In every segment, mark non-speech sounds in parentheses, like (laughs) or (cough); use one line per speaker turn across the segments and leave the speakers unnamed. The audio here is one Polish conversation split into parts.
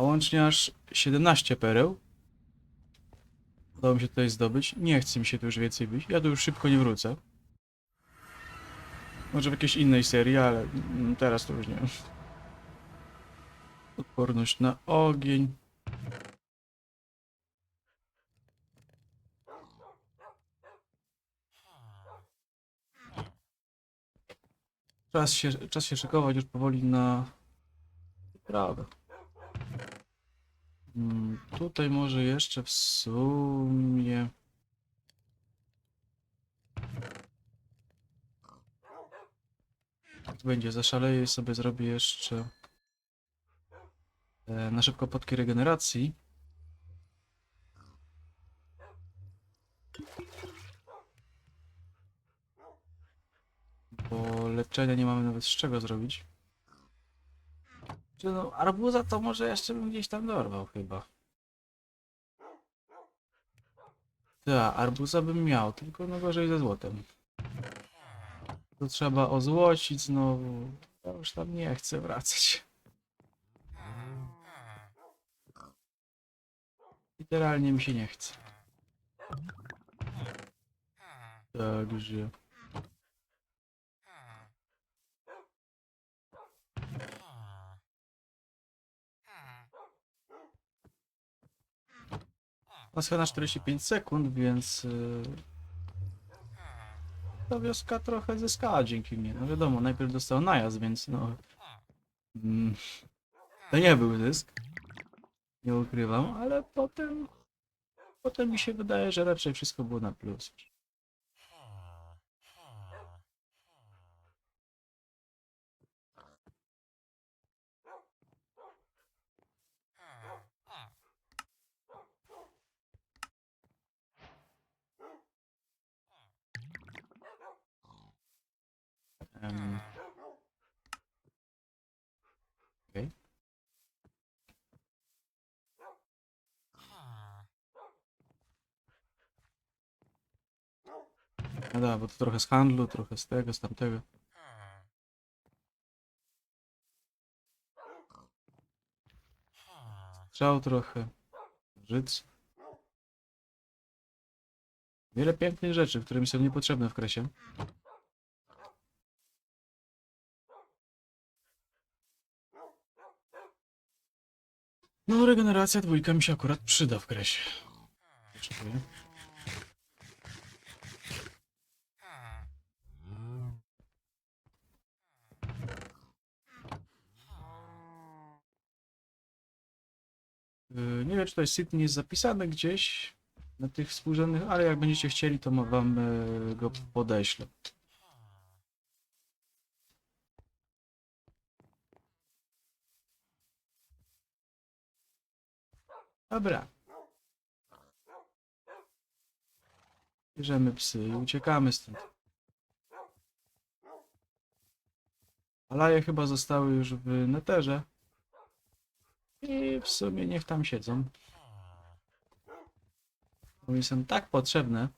A łącznie aż 17 pereł. Udało mi się tutaj zdobyć. Nie chce mi się tu już więcej być. Ja tu już szybko nie wrócę. Może w jakiejś innej serii, ale mm, teraz to już nie. Odporność na ogień. Czas się, czas się szykować już powoli na Prawda. Mm, tutaj może jeszcze w sumie. Jak będzie, zaszaleję i sobie zrobię jeszcze e, na szybko potki regeneracji. Bo leczenia nie mamy nawet z czego zrobić. Czy no, arbuza to może jeszcze bym gdzieś tam dorwał chyba. Tak, arbuza bym miał, tylko no gorzej ze złotem. To trzeba ozłocić znowu. Ja już tam nie chcę wracać. Literalnie mi się nie chce. Także... Pasja na 45 sekund, więc... Yy... Ta wioska trochę zyskała dzięki mnie. No wiadomo, najpierw dostał najazd, więc no... Mm, to nie był zysk. Nie ukrywam, ale potem... Potem mi się wydaje, że raczej wszystko było na plus. No da, bo to trochę z handlu, trochę z tego, z tamtego. Strzał trochę. Życ. Wiele pięknych rzeczy, które mi są niepotrzebne w kresie. No, regeneracja dwójka mi się akurat przyda w kresie. Potrzebuję. Nie wiem, czy to jest Sydney jest zapisane gdzieś na tych współrzędnych, ale jak będziecie chcieli, to wam yy, go podeślę. Dobra. Bierzemy psy i uciekamy stąd. Alaje chyba zostały już w neterze. I w sumie niech tam siedzą. Bo mi są tak potrzebne.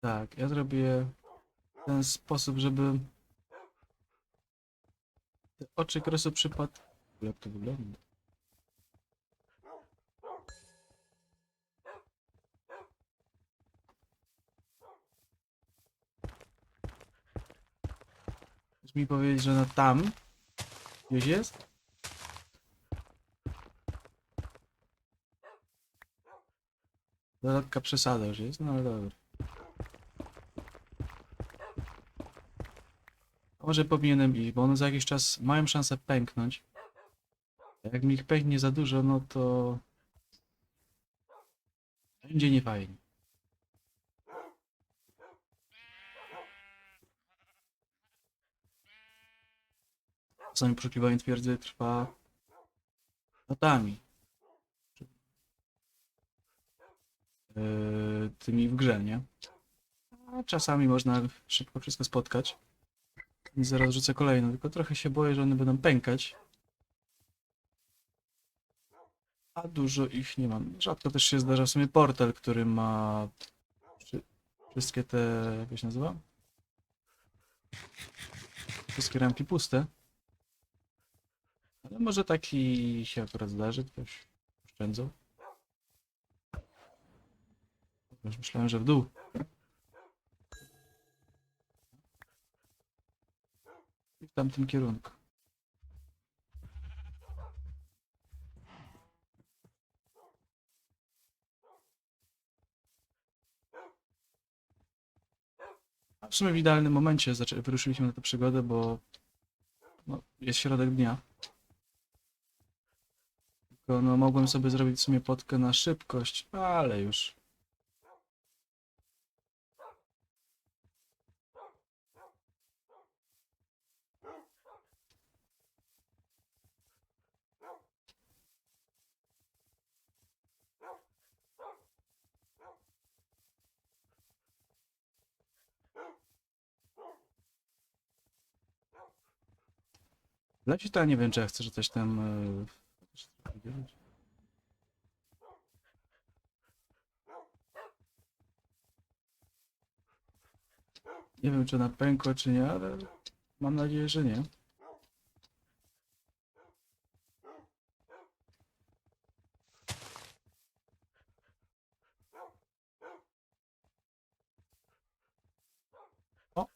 Tak, ja zrobię w ten sposób, żeby te oczy kresu przypadł. Jak to wygląda? Mi powiedzieć, że na tam gdzieś jest? Dodatka przesada już jest, no ale dobra. Może powinienem iść, bo one za jakiś czas mają szansę pęknąć. Jak mi ich pęknie za dużo, no to... Będzie niefajnie. Czasami poszukiwanie twierdzy trwa latami. Yy, tymi w grze, nie? A czasami można szybko wszystko spotkać. I zaraz rzucę kolejną, tylko trochę się boję, że one będą pękać. A dużo ich nie mam. Rzadko też się zdarza w sumie portal, który ma Wszystkie te, jak się nazywa? Wszystkie ramki puste. Ale może taki się akurat zdarzy, ktoś oszczędzał. Już myślałem, że w dół. I w tamtym kierunku. A w sumie w idealnym momencie wyruszyliśmy na tę przygodę, bo no, jest środek dnia. Tylko no, mogłem sobie zrobić w sumie potkę na szybkość, ale już. Leci to ja nie wiem, czy ja chcę, że coś tam... Nie wiem, czy na pękło, czy nie, ale mam nadzieję, że nie. O!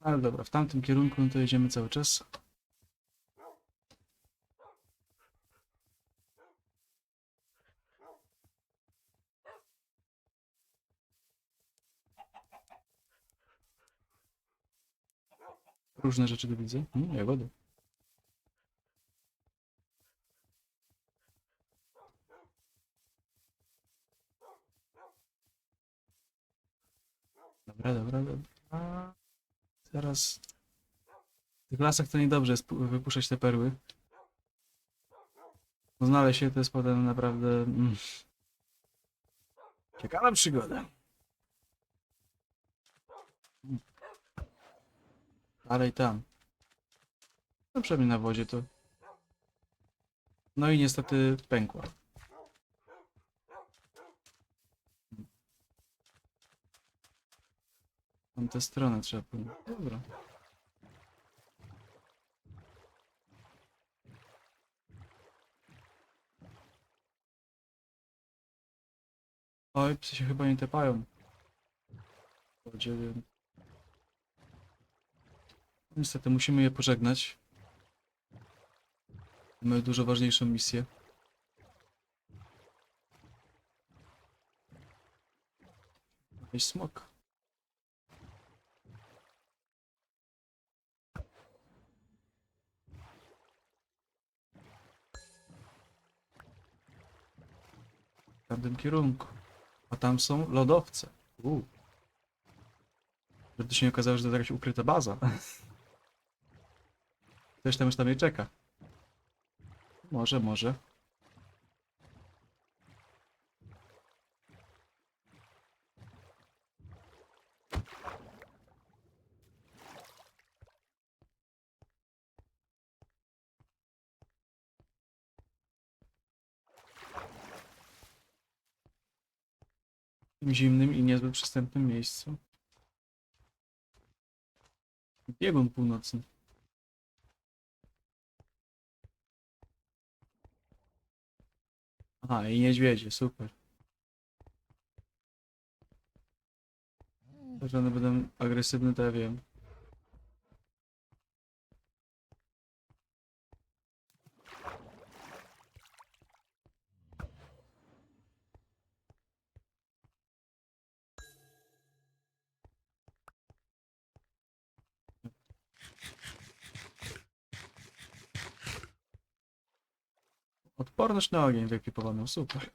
Ale dobra, w tamtym kierunku no to jedziemy cały czas. Różne rzeczy tu widzę. Mm, jagody. Dobra, dobra, dobra. Teraz... W tych lasach to niedobrze jest pu- wypuszczać te perły. Bo znaleźć to jest potem naprawdę... Mm. Ciekawa przygoda. Dalej tam. No przynajmniej na wodzie to... No i niestety pękła. Tam tę stronę trzeba pójść. Dobra. Oj, psy się chyba nie tepają. Wodzie, więc- Niestety musimy je pożegnać. Mamy dużo ważniejszą misję. Jakiś smok. W tamtym kierunku. A tam są lodowce. Uuu. Żeby się nie okazało, że to jakaś ukryta baza. (laughs) Ktoś tam już tam jej czeka. Może, może. Zimnym i niezbyt przystępnym miejscu. Biegun północny. Aha, i niedźwiedzie, super. To, że one będą agresywne, to ja wiem. Odporność na ogień wyekwipowaną, super.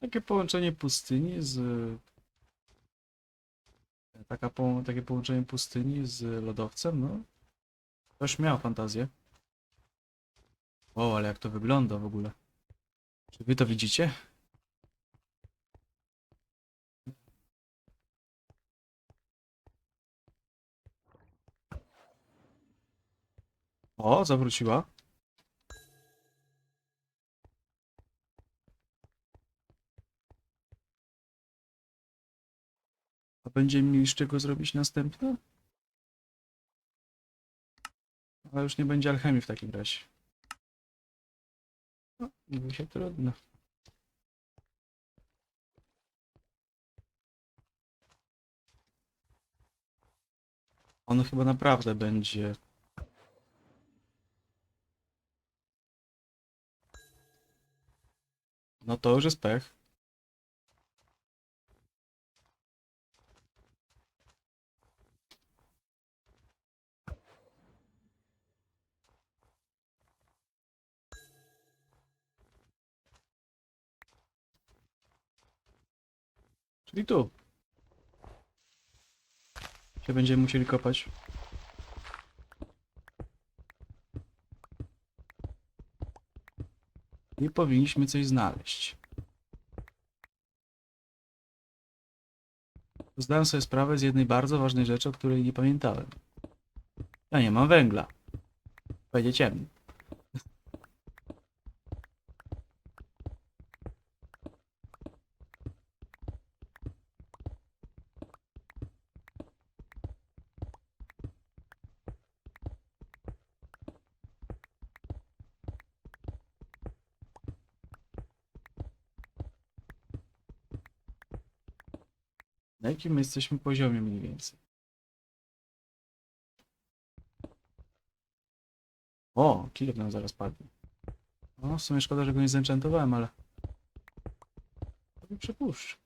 Takie połączenie pustyni z... Taka po... Takie połączenie pustyni z lodowcem, no. Ktoś miał fantazję. O, ale jak to wygląda w ogóle. Czy wy to widzicie? O, zawróciła. A będziemy mieli z czego zrobić następne? Ale już nie będzie alchemii w takim razie. No, mówi się trudno. On chyba naprawdę będzie. No to już jest pech. Czyli tu. Się będziemy musieli kopać. I powinniśmy coś znaleźć. Zdałem sobie sprawę z jednej bardzo ważnej rzeczy, o której nie pamiętałem. Ja nie mam węgla. Będzie ciemno. Na jakim my jesteśmy poziomie mniej więcej? O, kilof nam zaraz padnie. O, w sumie szkoda, że go nie zenchantowałem, ale... To mi przepuszczę.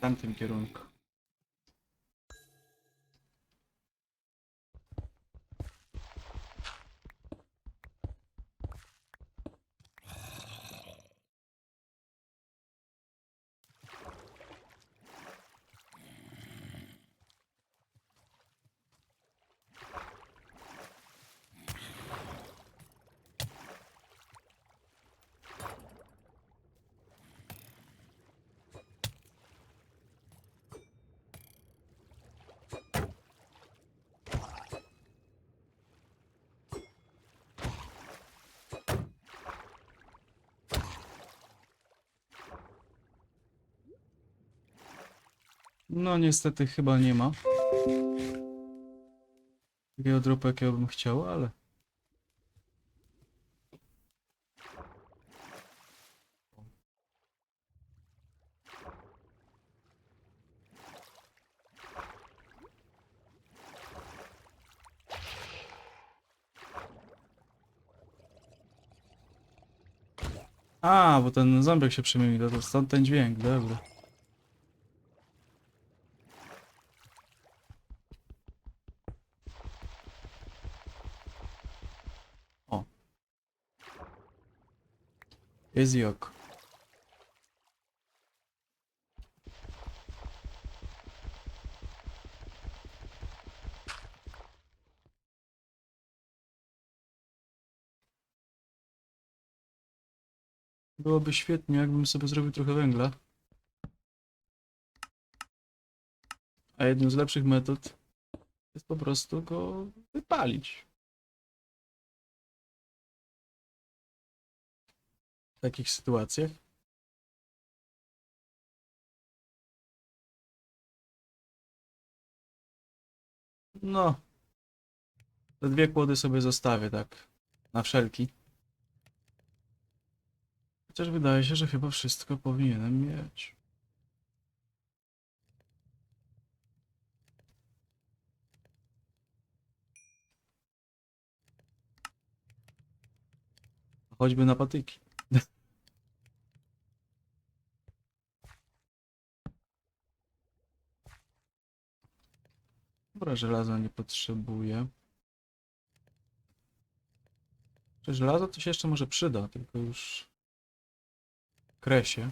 W tamtym kierunku. No niestety chyba nie ma. Takiego dropu jakiego bym chciał, ale... A, bo ten ząbek się przemienił, to stąd ten dźwięk, dobra. Jest jok. Byłoby świetnie, jakbym sobie zrobił trochę węgla. A jedną z lepszych metod jest po prostu go wypalić. w takich sytuacjach? No. Te dwie kłody sobie zostawię, tak. Na wszelki. Chociaż wydaje się, że chyba wszystko powinienem mieć. Choćby na patyki. Dobra, żelaza nie potrzebuję. Czy żelazo to się jeszcze może przyda, tylko już kresie.